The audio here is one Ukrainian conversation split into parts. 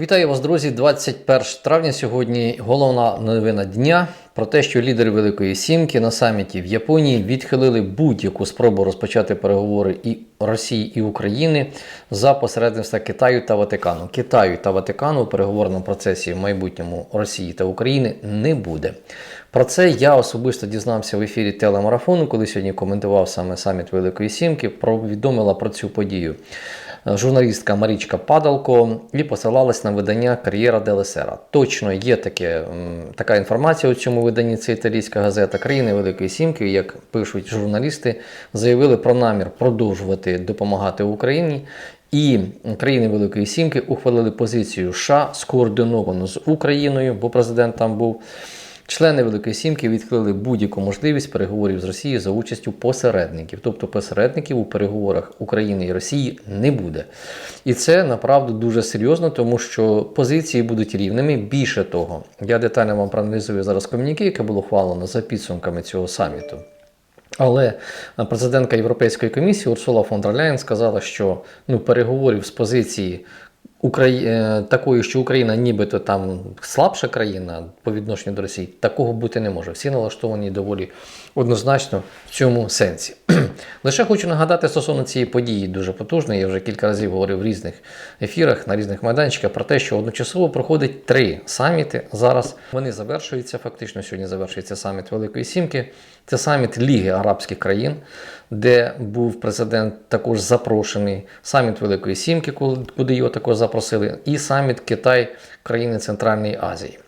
Вітаю вас, друзі! 21 травня. Сьогодні головна новина дня про те, що лідери Великої Сімки на саміті в Японії відхилили будь-яку спробу розпочати переговори і Росії і України за посередництва Китаю та Ватикану. Китаю та Ватикану у переговорному процесі в майбутньому Росії та України не буде. Про це я особисто дізнався в ефірі телемарафону, коли сьогодні коментував саме саміт Великої Сімки. Повідомила про цю подію журналістка Марічка Падалко і посилалась на видання Кар'єра Делесера. Точно є таке, така інформація у цьому виданні. Це італійська газета країни Великої Сімки, як пишуть журналісти, заявили про намір продовжувати допомагати Україні. І країни Великої Сімки ухвалили позицію США скоординовану з Україною, бо президент там був. Члени Великої Сімки відхилили будь-яку можливість переговорів з Росією за участю посередників. Тобто посередників у переговорах України і Росії не буде. І це направду дуже серйозно, тому що позиції будуть рівними. Більше того, я детально вам проаналізую зараз ком'юніке, яке було ухвалено за підсумками цього саміту. Але президентка Європейської комісії Урсула фон дер Ляєн сказала, що ну, переговорів з позиції Украї... такою, що Україна нібито там слабша країна по відношенню до Росії, такого бути не може. Всі налаштовані доволі однозначно в цьому сенсі. Лише хочу нагадати стосовно цієї події дуже потужної. Я вже кілька разів говорив в різних ефірах, на різних майданчиках про те, що одночасово проходить три саміти. Зараз вони завершуються. Фактично, сьогодні завершується саміт Великої Сімки. Це саміт Ліги Арабських країн, де був президент також запрошений, саміт Великої Сімки, куди його також запросили, і саміт Китай, країни Центральної Азії.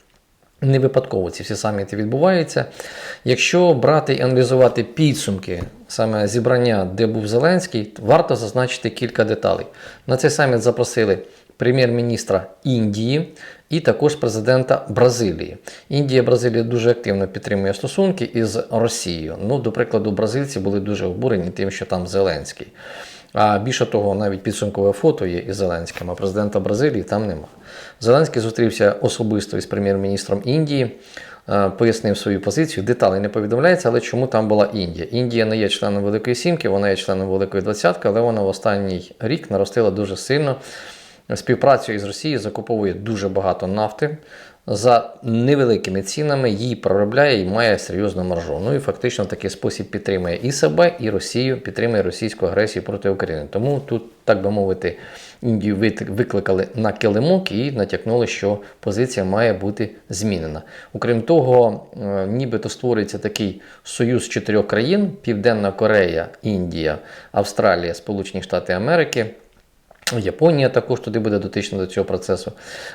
Не випадково ці всі саміти відбуваються. Якщо брати і аналізувати підсумки саме зібрання, де був Зеленський, варто зазначити кілька деталей. На цей саміт запросили прем'єр-міністра Індії і також президента Бразилії. Індія Бразилія дуже активно підтримує стосунки із Росією. Ну, до прикладу, бразильці були дуже обурені тим, що там Зеленський. А більше того, навіть підсумкове фото є із Зеленським, а президента Бразилії там нема. Зеленський зустрівся особисто із прем'єр-міністром Індії, пояснив свою позицію. Деталі не повідомляється, але чому там була Індія? Індія не є членом Великої Сімки, вона є членом Великої Двадцятки, але вона в останній рік наростила дуже сильно. Співпрацю із Росією закуповує дуже багато нафти за невеликими цінами, її проробляє і має серйозну маржу. Ну і фактично в такий спосіб підтримує і себе, і Росію, підтримує російську агресію проти України. Тому тут, так би мовити, Індію викликали на килимок і натякнули, що позиція має бути змінена. Окрім того, е, нібито створюється такий союз чотирьох країн: Південна Корея, Індія, Австралія, Сполучені Штати Америки. Японія також туди буде дотична до цього процесу.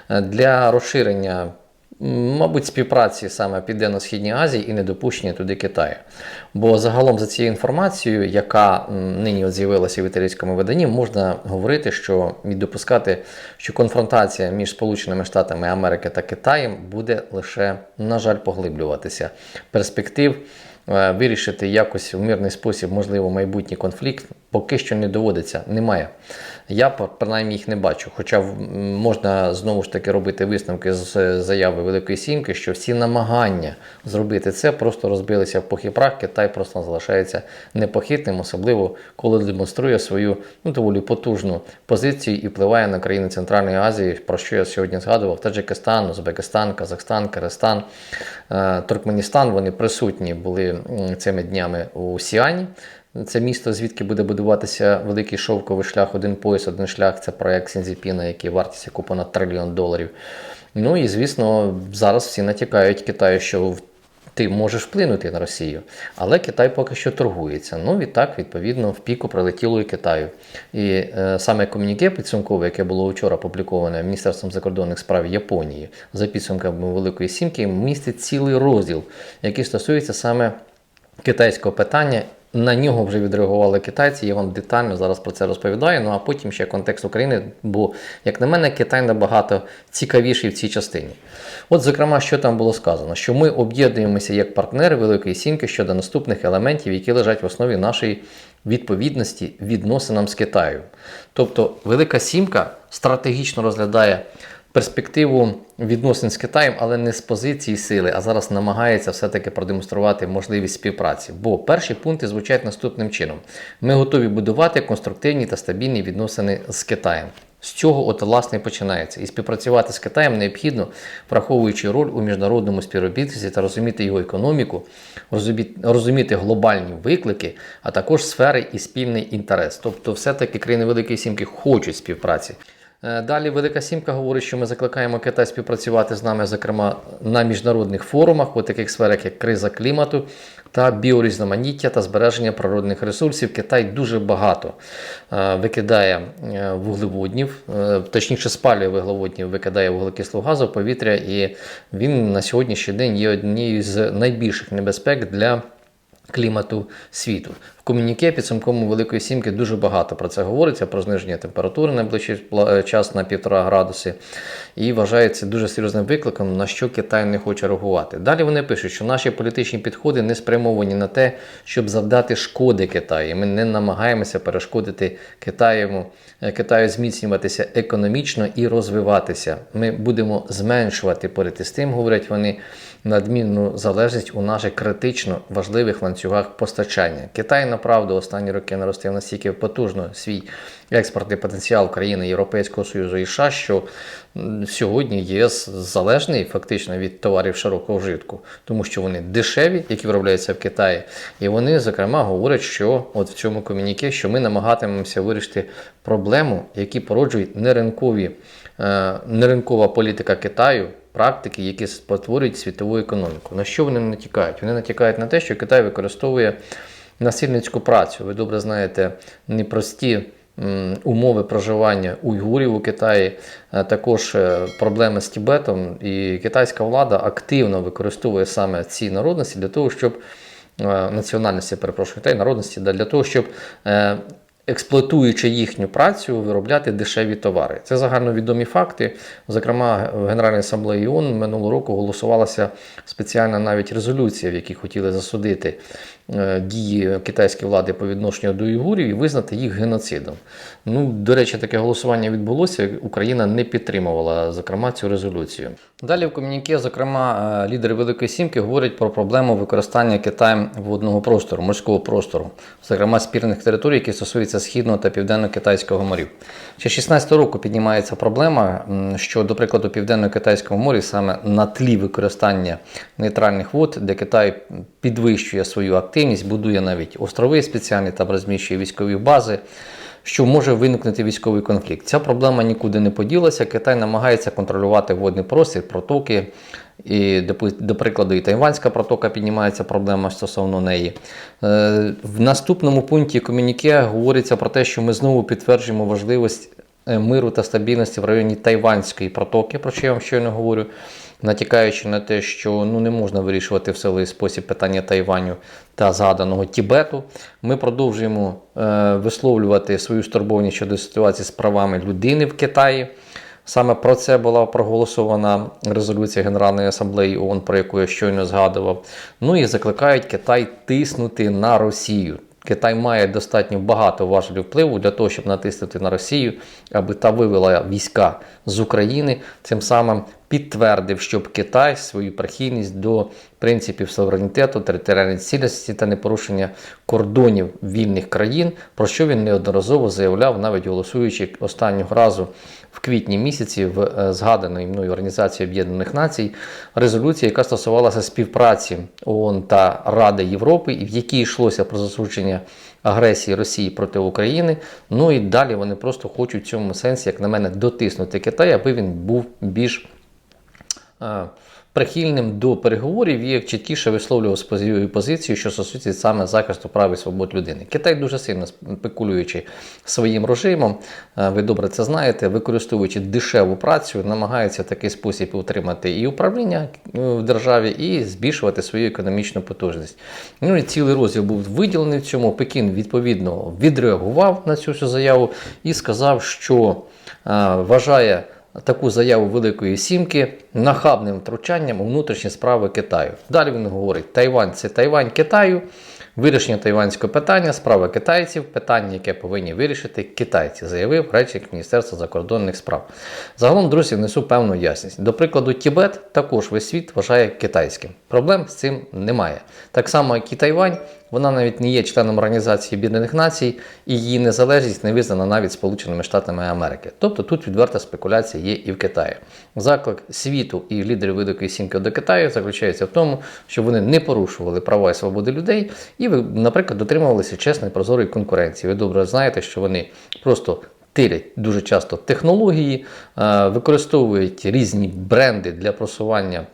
Е, Для розширення, мабуть, співпраці саме Південно-Східній Азії і недопущення туди Китаю. Бо загалом за цією інформацією, яка нині з'явилася в італійському виданні, можна говорити, що і допускати, що конфронтація між Сполученими Штатами Америки та Китаєм буде лише, на жаль, поглиблюватися. Перспектив. е, Вирішити якось в мирний спосіб, можливо, майбутній конфлікт поки що не доводиться, немає. Я принаймні їх не бачу. Хоча можна знову ж таки робити висновки з заяви Великої Сімки, що всі намагання зробити це просто розбилися в пух і прах. Китай просто залишається непохитним, особливо коли демонструє свою ну, доволі потужну позицію і впливає на країни Центральної Азії, про що я сьогодні згадував: Таджикистан, Узбекистан, Казахстан, Киргизстан, е, Туркменістан. Вони присутні були цими днями у Сіані. Це місто, звідки буде будуватися великий шовковий шлях, один пояс, один шлях. Це проект Сінзіпіна, який вартість яку понад трильйон доларів. Ну і звісно, зараз всі натякають Китаю, що ти можеш вплинути на Росію. Але Китай поки що торгується. Ну відтак, відповідно, в піку прилетіло і Китаю. І е, саме комуніке підсумкове, яке було вчора опубліковане Міністерством закордонних справ Японії за підсумками Великої Сімки, містить цілий розділ, який стосується саме китайського питання. На нього вже відреагували китайці, я вам детально зараз про це розповідаю. Ну а потім ще контекст України, бо, як на мене, Китай набагато цікавіший в цій частині. От, зокрема, що там було сказано, що ми об'єднуємося як партнери Великої Сімки щодо наступних елементів, які лежать в основі нашої відповідності відносинам з Китаю. Тобто, Велика Сімка стратегічно розглядає перспективу відносин з Китаєм, але не з позиції сили, а зараз намагається все-таки продемонструвати можливість співпраці. Бо перші пункти звучать наступним чином: ми готові будувати конструктивні та стабільні відносини з Китаєм. З цього от власне починається. І співпрацювати з Китаєм необхідно, враховуючи роль у міжнародному співробітництві та розуміти його економіку, розуміти глобальні виклики, а також сфери і спільний інтерес. Тобто, все-таки країни Великої Сімки хочуть співпраці. Е, Далі Велика Сімка говорить, що ми закликаємо Китай співпрацювати з нами, зокрема на міжнародних форумах, у таких сферах, як криза клімату та біорізноманіття та збереження природних ресурсів. Китай дуже багато е, викидає е, вуглеводнів, точніше спалює вуглеводнів, викидає вуглекислого газу повітря, і він на сьогоднішній день є однією з найбільших небезпек для клімату світу. В комуніке підсумковому Великої Сімки дуже багато про це говориться, про зниження температури на найближчий е, час на півтора градуси. І вважається дуже серйозним викликом, на що Китай не хоче реагувати. Далі вони пишуть, що наші політичні підходи не спрямовані на те, щоб завдати шкоди Китаю. Ми не намагаємося перешкодити Китаєву, е, Китаю зміцнюватися економічно і розвиватися. Ми будемо зменшувати поряд із тим, говорять вони, надмірну залежність у наших критично важливих ланцюгах постачання. Китай направду останні роки наростив настільки потужно свій експортний потенціал країни Європейського Союзу і США, що сьогодні ЄС залежний фактично від товарів широкого вжитку, тому що вони дешеві, які виробляються в Китаї, і вони зокрема говорять, що от в цьому комюніке, що ми намагатимемося вирішити проблему, які породжують неринкові, е, неринкова політика Китаю практики, які спотворюють світову економіку. На що вони натякають? Вони натякають на те, що Китай використовує насильницьку працю. Ви добре знаєте непрості умови проживання уйгурів у Китаї, також е, проблеми з Тібетом. І китайська влада активно використовує саме ці народності для того, щоб е, національності, перепрошую, та й народності для того, щоб е, експлуатуючи їхню працю, виробляти дешеві товари. Це загальновідомі факти. Зокрема, в Генеральній асамблеї ООН минулого року голосувалася спеціальна навіть резолюція, в якій хотіли засудити дії китайської влади по відношенню до уйгурів і визнати їх геноцидом. Ну, до речі, таке голосування відбулося. Україна не підтримувала зокрема цю резолюцію. Далі в комуніке, зокрема, е, лідери Великої Сімки говорять про проблему використання Китаєм водного простору, морського простору, зокрема спірних територій, які стосуються східного та південно-китайського морів. Ще 16 року піднімається проблема, що, до прикладу, південно-китайського моря саме на тлі використання нейтральних вод, де Китай підвищує свою активність, будує навіть острови спеціальні там розміщує військові бази що може виникнути військовий конфлікт. Ця проблема нікуди не поділася. Китай намагається контролювати водний простір, протоки. І, до, до прикладу, і Тайванська протока піднімається проблема стосовно неї. Е, в наступному пункті комюніке говориться про те, що ми знову підтверджуємо важливість е, миру та стабільності в районі Тайванської протоки, про що я вам щойно говорю, натякаючи на те, що ну, не можна вирішувати в силовий спосіб питання Тайваню та згаданого Тібету. Ми продовжуємо е, висловлювати свою стурбованість щодо ситуації з правами людини в Китаї. Саме про це була проголосована резолюція Генеральної асамблеї ООН, про яку я щойно згадував. Ну і закликають Китай тиснути на Росію. Китай має достатньо багато важелів впливу для того, щоб натиснути на Росію, аби та вивела війська з України, цим самим підтвердив, щоб Китай свою прихильність до принципів суверенітету, територіальної цілісності та непорушення кордонів вільних країн, про що він неодноразово заявляв, навіть голосуючи останнього разу в квітні місяці в е, згаданої мною Організації Об'єднаних Націй резолюції, яка стосувалася співпраці ООН та Ради Європи, і в якій йшлося про засудження агресії Росії проти України. Ну і далі вони просто хочуть в цьому сенсі, як на мене, дотиснути Китай, аби він був більш прихильним до переговорів і як чіткіше висловлював свою позицію, що стосується саме захисту прав і свобод людини. Китай дуже сильно спекулюючи своїм режимом, е, ви добре це знаєте, використовуючи дешеву працю, намагається в такий спосіб утримати і управління е, в державі, і збільшувати свою економічну потужність. Ну і цілий розділ був виділений в цьому. Пекін відповідно відреагував на цю всю заяву і сказав, що е, вважає таку заяву Великої Сімки нахабним втручанням у внутрішні справи Китаю. Далі він говорить: Тайвань це Тайвань Китаю. Вирішення тайванського питання, справа китайців, питання, яке повинні вирішити китайці, заявив речник Міністерства закордонних справ. Загалом, друзі, внесу певну ясність. До прикладу, Тібет також весь світ вважає китайським. Проблем з цим немає. Так само, як і Тайвань, вона навіть не є членом Організації Об'єднаних Націй, і її незалежність не визнана навіть Сполученими Штатами Америки. Тобто тут відверта спекуляція є і в Китаї. Заклик світу і лідерів Великої Сімки до Китаю заключається в тому, що вони не порушували права і свободи людей, і, наприклад, дотримувалися чесної прозорої конкуренції. Ви добре знаєте, що вони просто тирять дуже часто технології, е, використовують різні бренди для просування.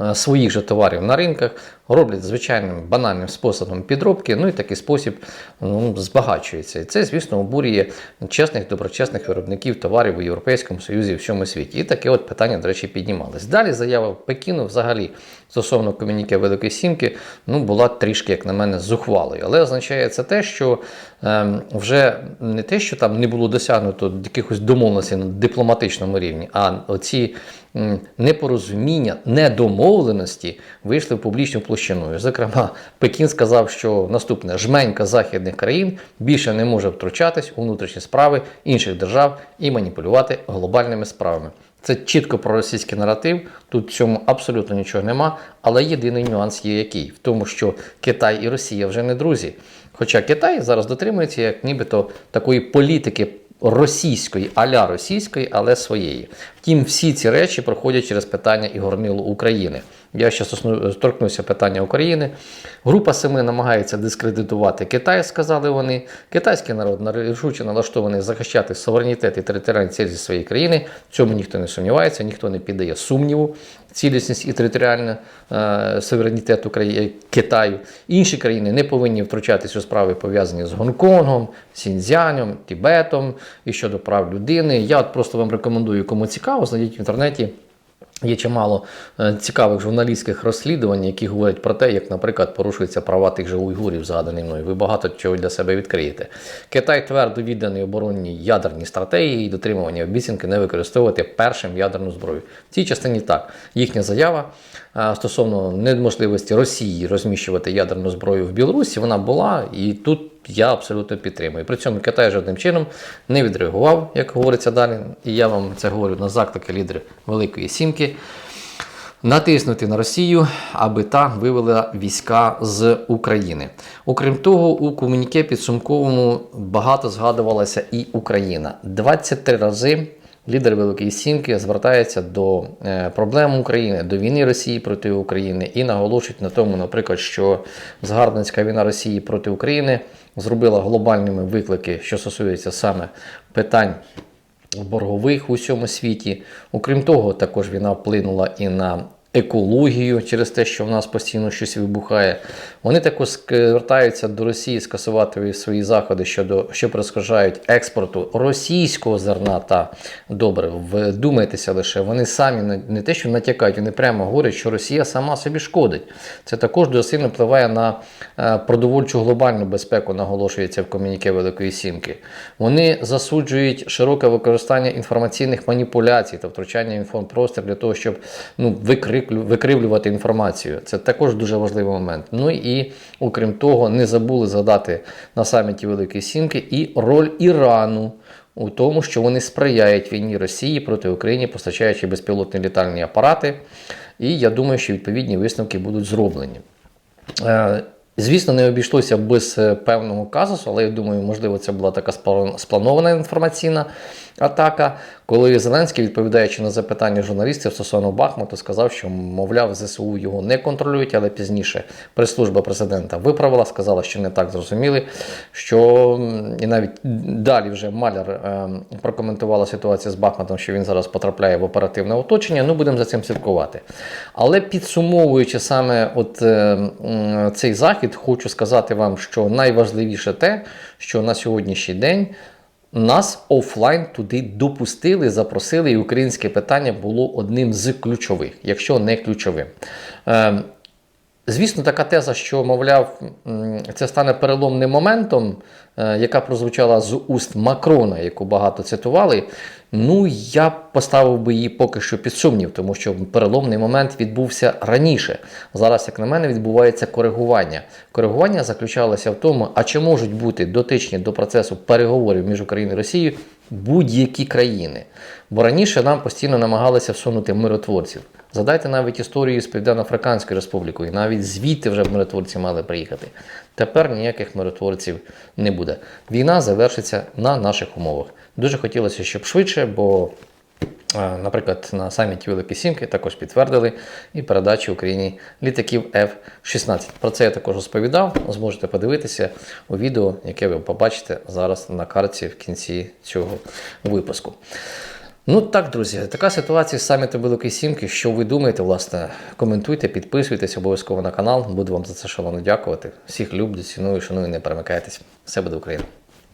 Е, Своїх же товарів на ринках роблять звичайним банальним способом підробки, ну і такий спосіб ну, збагачується. І це, звісно, обурює чесних, доброчесних виробників товарів у Європейському Союзі і в всьому світі. І таке от питання, до речі, піднімалось. Далі заява Пекіну взагалі стосовно комуніке Великої Сімки ну, була трішки, як на мене, зухвалою. Але означає це те, що ем, вже не те, що там не було досягнуто якихось домовленостей на дипломатичному рівні, а оці непорозуміння, недомовленості вийшли в публічну площину. Зокрема, Пекін сказав, що наступне жменька західних країн більше не може втручатись у внутрішні справи інших держав і маніпулювати глобальними справами. Це чітко проросійський наратив, тут в цьому абсолютно нічого нема. Але єдиний нюанс є який в тому, що Китай і Росія вже не друзі. Хоча Китай зараз дотримується як нібито такої політики російської, аля російської, але своєї. Втім, всі ці речі проходять через питання і горнило України. Я ще торкнуся питання України. Група семи намагається дискредитувати Китай, сказали вони. Китайський народ рішуче налаштований захищати суверенітет і територіальні цілі своєї країни. В цьому ніхто не сумнівається, ніхто не піддає сумніву. Цілісність і територіальний е, суверенітет України, Китаю. Інші країни не повинні втручатися у справи, пов'язані з Гонконгом, Сіньцзянем, Тібетом і щодо прав людини. Я от просто вам рекомендую, кому цікаво, знайдіть в інтернеті. Є чимало е, цікавих журналістських розслідувань, які говорять про те, як, наприклад, порушуються права тих же уйгурів, згадані мною. Ви багато чого для себе відкриєте. Китай твердо відданий оборонній ядерній стратегії і дотримування обіцянки не використовувати першим ядерну зброю. В цій частині так. Їхня заява е, стосовно неможливості Росії розміщувати ядерну зброю в Білорусі, вона була і тут. Я абсолютно підтримую. При цьому Китай жодним чином не відреагував, як говориться далі. І я вам це говорю на заклики лідерів Великої Сімки. Натиснути на Росію, аби та вивела війська з України. Окрім того, у комуніке підсумковому багато згадувалася і Україна. 23 рази лідер Великої Сімки звертається до е, проблем України, до війни Росії проти України і наголошують на тому, наприклад, що згарбницька війна Росії проти України зробила глобальними виклики, що стосується саме питань боргових у всьому світі. Окрім того, також війна вплинула і на екологію через те, що в нас постійно щось вибухає. Вони також звертаються до Росії скасувати свої заходи щодо що перешкоджають експорту російського зерна та добре. Вдумайтеся лише, вони самі не те, що натякають, вони прямо говорять, що Росія сама собі шкодить. Це також дуже впливає на е, продовольчу глобальну безпеку, наголошується в комуніке Великої Сімки. Вони засуджують широке використання інформаційних маніпуляцій та втручання в інформпростір для того, щоб ну, викривлювати інформацію. Це також дуже важливий момент. Ну і окрім того, не забули згадати на саміті Великої Сімки і роль Ірану. У тому, що вони сприяють війні Росії проти України, постачаючи безпілотні літальні апарати. І я думаю, що відповідні висновки будуть зроблені. Е, звісно, не обійшлося без е, певного казусу, але я думаю, можливо, це була така спланована інформаційна атака. Коли Зеленський, відповідаючи на запитання журналістів стосовно Бахмуту, сказав, що, мовляв, ЗСУ його не контролюють, але пізніше прес-служба президента виправила, сказала, що не так зрозуміли. Що і навіть далі вже Маляр е, прокоментувала ситуацію з Бахмутом, що він зараз потрапляє в оперативне оточення. Ну, будемо за цим слідкувати. Але підсумовуючи саме от е, цей захід, хочу сказати вам, що найважливіше те, що на сьогоднішній день. Нас офлайн туди допустили, запросили, і українське питання було одним з ключових, якщо не ключовим. Звісно, така теза, що, мовляв, це стане переломним моментом, е, яка прозвучала з уст Макрона, яку багато цитували. Ну, я поставив би її поки що під сумнів, тому що переломний момент відбувся раніше. Зараз, як на мене, відбувається коригування. Коригування заключалося в тому, а чи можуть бути дотичні до процесу переговорів між Україною і Росією будь-які країни. Бо раніше нам постійно намагалися всунути миротворців. Задайте навіть історію з Південно-Африканською Республікою. Навіть звідти вже миротворці мали приїхати. Тепер ніяких миротворців не буде. Війна завершиться на наших умовах. Дуже хотілося, щоб швидше, бо, наприклад, на саміті Великої Сімки також підтвердили і передачу Україні літаків F-16. Про це я також розповідав. Зможете подивитися у відео, яке ви побачите зараз на карті в кінці цього випуску. Ну так, друзі, така ситуація з саміту Великої Сімки. Що ви думаєте, власне, коментуйте, підписуйтесь обов'язково на канал. Буду вам за це шалено дякувати. Всіх люблю, ціную, шаную, не перемикайтесь. Все буде Україна!